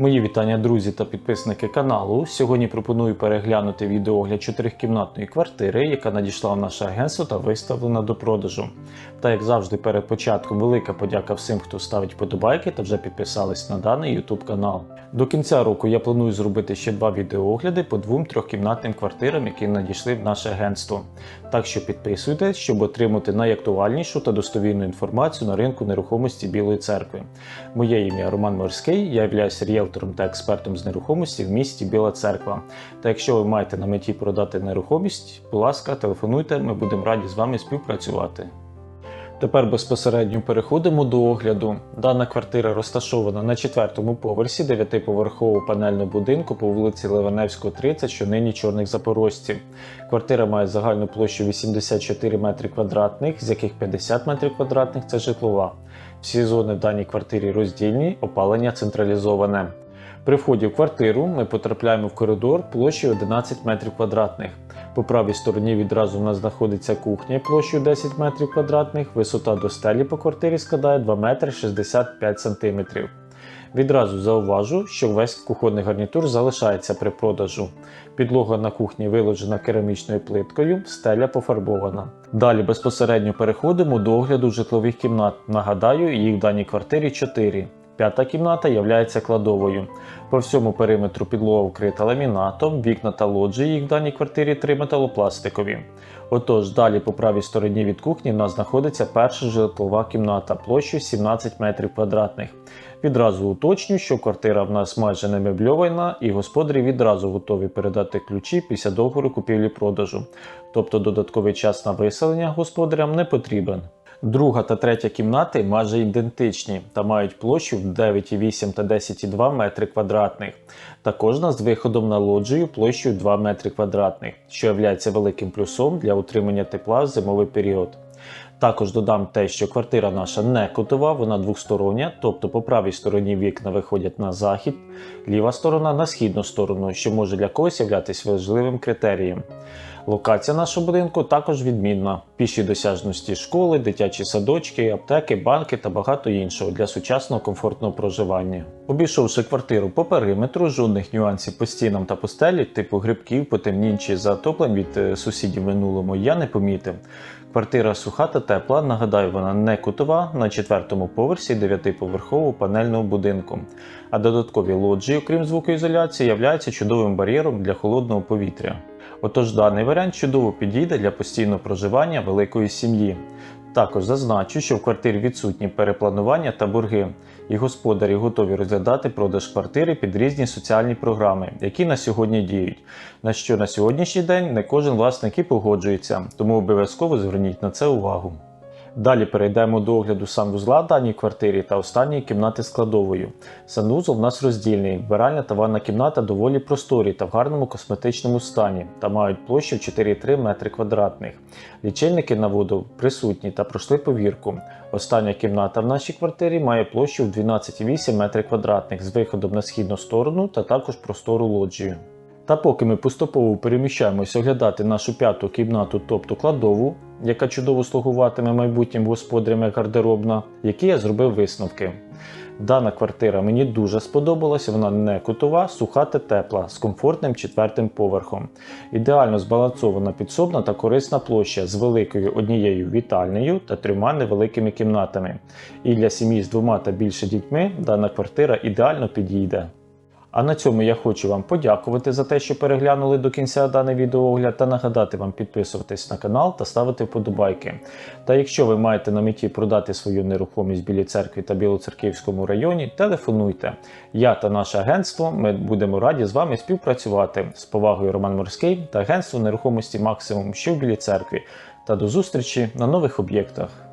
Мої вітання, друзі та підписники каналу. Сьогодні пропоную переглянути відеоогляд чотирикімнатної квартири, яка надійшла в наше агентство та виставлена до продажу. Та як завжди, перед початком велика подяка всім, хто ставить подобайки та вже підписались на даний YouTube канал. До кінця року я планую зробити ще два відеоогляди по двом трьохкімнатним квартирам, які надійшли в наше агентство. Так що підписуйтесь, щоб отримати найактуальнішу та достовірну інформацію на ринку нерухомості Білої церкви. Моє ім'я Роман Морський, я являюся ріелтором та експертом з нерухомості в місті Біла Церква. Та якщо ви маєте на меті продати нерухомість, будь ласка, телефонуйте, ми будемо раді з вами співпрацювати. Тепер безпосередньо переходимо до огляду. Дана квартира розташована на четвертому поверсі дев'ятиповерхового панельного будинку по вулиці Леваневського, 30, що нині чорних запорожців. Квартира має загальну площу 84 метри квадратних, з яких 50 метрів квадратних це житлова. Всі зони в даній квартирі роздільні, опалення централізоване. При вході в квартиру ми потрапляємо в коридор площею 11 метрів квадратних. По правій стороні відразу в нас знаходиться кухня площею 10 метрів квадратних, висота до стелі по квартирі складає 2 метри 65 сантиметрів. Відразу зауважу, що весь кухонний гарнітур залишається при продажу. Підлога на кухні виложена керамічною плиткою, стеля пофарбована. Далі безпосередньо переходимо до огляду житлових кімнат. Нагадаю, їх в даній квартирі 4. П'ята кімната є кладовою. По всьому периметру підлога вкрита ламінатом, вікна та лоджії їх в даній квартирі три металопластикові. Отож, далі по правій стороні від кухні в нас знаходиться перша житлова кімната площею 17 метрів квадратних. Відразу уточню, що квартира в нас майже не мебльована, і господарі відразу готові передати ключі після договору купівлі-продажу. Тобто додатковий час на виселення господарям не потрібен. Друга та третя кімнати майже ідентичні та мають площу в 9,8 та 10,2 метри квадратних. Та кожна з виходом на лоджію площею 2 метри квадратних, що являється великим плюсом для утримання тепла в зимовий період. Також додам те, що квартира наша не кутова, вона двостороння, тобто по правій стороні вікна виходять на захід, ліва сторона на східну сторону, що може для когось являтися важливим критерієм. Локація нашого будинку також відмінна: піші досяжності школи, дитячі садочки, аптеки, банки та багато іншого для сучасного комфортного проживання. Обійшовши квартиру по периметру, жодних нюансів по стінам та по стелі, типу грибків, потемнінь чи затоплень від е, сусідів минулому, я не помітив. Квартира суха та тепла, нагадаю, вона не кутова на четвертому поверсі 9-поверхового панельного будинку. А додаткові лоджії, окрім звукоізоляції, являються чудовим бар'єром для холодного повітря. Отож, даний варіант чудово підійде для постійного проживання великої сім'ї. Також зазначу, що в квартирі відсутні перепланування та борги, і господарі готові розглядати продаж квартири під різні соціальні програми, які на сьогодні діють. На що на сьогоднішній день не кожен власник і погоджується, тому обов'язково зверніть на це увагу. Далі перейдемо до огляду санвузла даній квартирі та останньої кімнати з кладовою. Санвузол в нас роздільний, вбиральня та ванна кімната доволі просторі та в гарному косметичному стані та мають площу 4,3 метри квадратних. Лічильники на воду присутні та пройшли повірку. Остання кімната в нашій квартирі має площу в 12,8 метри квадратних з виходом на східну сторону та також простору лоджію. Та поки ми поступово переміщаємося оглядати нашу п'яту кімнату, тобто кладову, яка чудово слугуватиме майбутнім господарям як гардеробна, які я зробив висновки. Дана квартира мені дуже сподобалася, вона не кутова, суха та тепла, з комфортним четвертим поверхом. Ідеально збалансована підсобна та корисна площа з великою однією вітальнею та трьома невеликими кімнатами. І для сім'ї з двома та більше дітьми дана квартира ідеально підійде. А на цьому я хочу вам подякувати за те, що переглянули до кінця даний відеоогляд та нагадати вам підписуватись на канал та ставити вподобайки. Та якщо ви маєте на меті продати свою нерухомість білій церкві та Білоцерківському районі, телефонуйте. Я та наше агентство ми будемо раді з вами співпрацювати з повагою Роман Морський та агентство нерухомості Максимум, що в Білій церкві. Та до зустрічі на нових об'єктах.